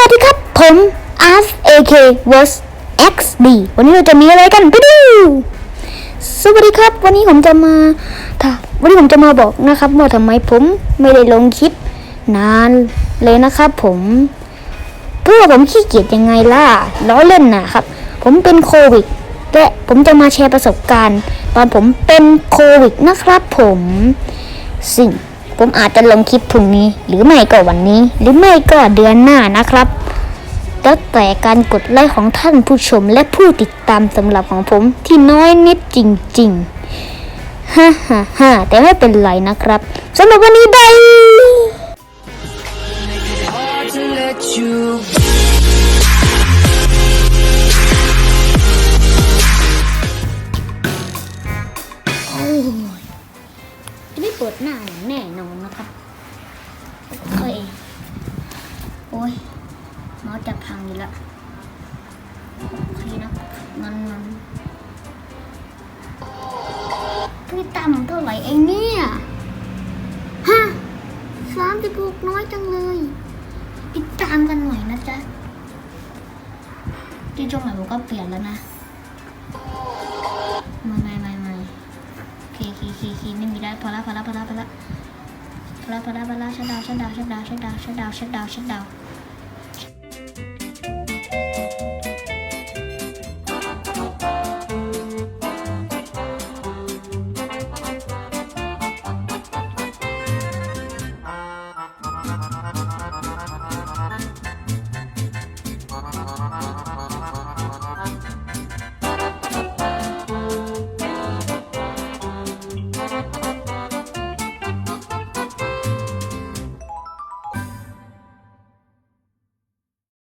วัสดีครับ ผม As AK vs XD วันนี้เราจะมีอะไรกันไปดู สวัสดีครับ วันนี้ผมจะมาถ้าวันนี้ผมจะมาบอกนะครับว่าทำไมผมไม่ได้ลงคลิป นานเลยนะครับ ผมเพื่อผมขี้เกียจยังไงล่ะล้อเล่นนะครับ ผมเป็นโควิด และผมจะมาแชร์ประสบการณ์ ตอนผมเป็นโควิดนะครับ ผมซึ่ง ผมอาจจะลงคลิปพรุ่งนี้ หรือไม่ก็วันนี้ หรือไม่ก็เดือนหน้านะครับ แล้วแต่การกดไลค์ของท่านผู้ชมและผู้ติดตามสำหรับของผมที่น้อยนิดจริงๆฮ่าฮ่าฮ่าแต่ไม่เป็นไรนะครับสำหรับวันนี้บาย you โอ้ยจะไม่ เปิดหน้าอย่างแน่นอนนะครับโอ้ยโอ้ยมาส์จะพังอยู่แล้วโอเคนะมันมันพี่ตามเท่าไหร่เองเนี่ยฮะสามสิบหกน้อยจังเลยติดตามกันหน่อยนะจ๊ะที่ช่วงใหม่ผมก็เปลี่ยนแล้วนะ คีคีไม่มีได้พอละพอละพอละพอละพอละพอละพอละชันดาวชันดาวชันดาวชันดาวชันดาวชันดาวชันดาวああ。